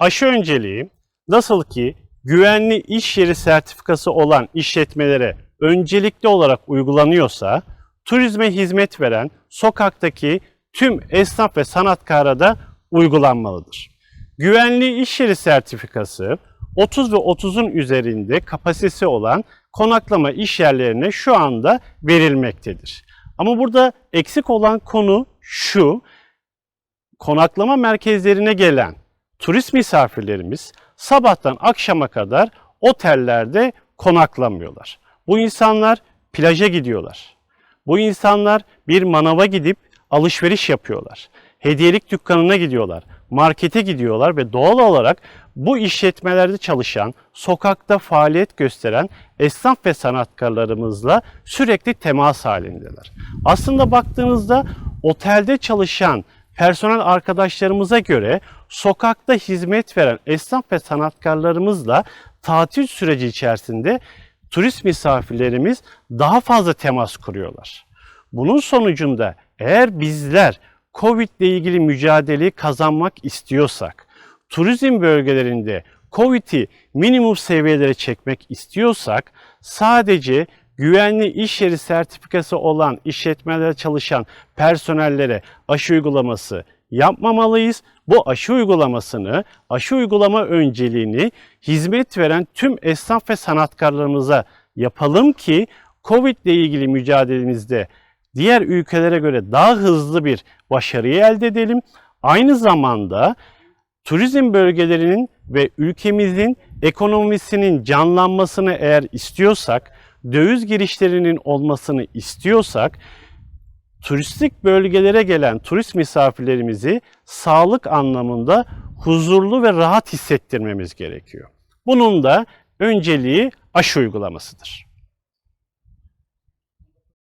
aşı önceliği nasıl ki güvenli iş yeri sertifikası olan işletmelere öncelikli olarak uygulanıyorsa, turizme hizmet veren sokaktaki tüm esnaf ve sanatkara da uygulanmalıdır. Güvenli iş yeri sertifikası 30 ve 30'un üzerinde kapasitesi olan konaklama iş yerlerine şu anda verilmektedir. Ama burada eksik olan konu şu, konaklama merkezlerine gelen turist misafirlerimiz sabahtan akşama kadar otellerde konaklamıyorlar. Bu insanlar plaja gidiyorlar. Bu insanlar bir manava gidip alışveriş yapıyorlar. Hediyelik dükkanına gidiyorlar, markete gidiyorlar ve doğal olarak bu işletmelerde çalışan, sokakta faaliyet gösteren esnaf ve sanatkarlarımızla sürekli temas halindeler. Aslında baktığınızda otelde çalışan personel arkadaşlarımıza göre sokakta hizmet veren esnaf ve sanatkarlarımızla tatil süreci içerisinde turist misafirlerimiz daha fazla temas kuruyorlar. Bunun sonucunda eğer bizler Covid ile ilgili mücadeleyi kazanmak istiyorsak, turizm bölgelerinde Covid'i minimum seviyelere çekmek istiyorsak sadece güvenli iş yeri sertifikası olan işletmelerde çalışan personellere aşı uygulaması yapmamalıyız. Bu aşı uygulamasını, aşı uygulama önceliğini hizmet veren tüm esnaf ve sanatkarlarımıza yapalım ki Covid ile ilgili mücadelemizde diğer ülkelere göre daha hızlı bir başarıyı elde edelim. Aynı zamanda turizm bölgelerinin ve ülkemizin ekonomisinin canlanmasını eğer istiyorsak, döviz girişlerinin olmasını istiyorsak, turistik bölgelere gelen turist misafirlerimizi sağlık anlamında huzurlu ve rahat hissettirmemiz gerekiyor. Bunun da önceliği aşı uygulamasıdır.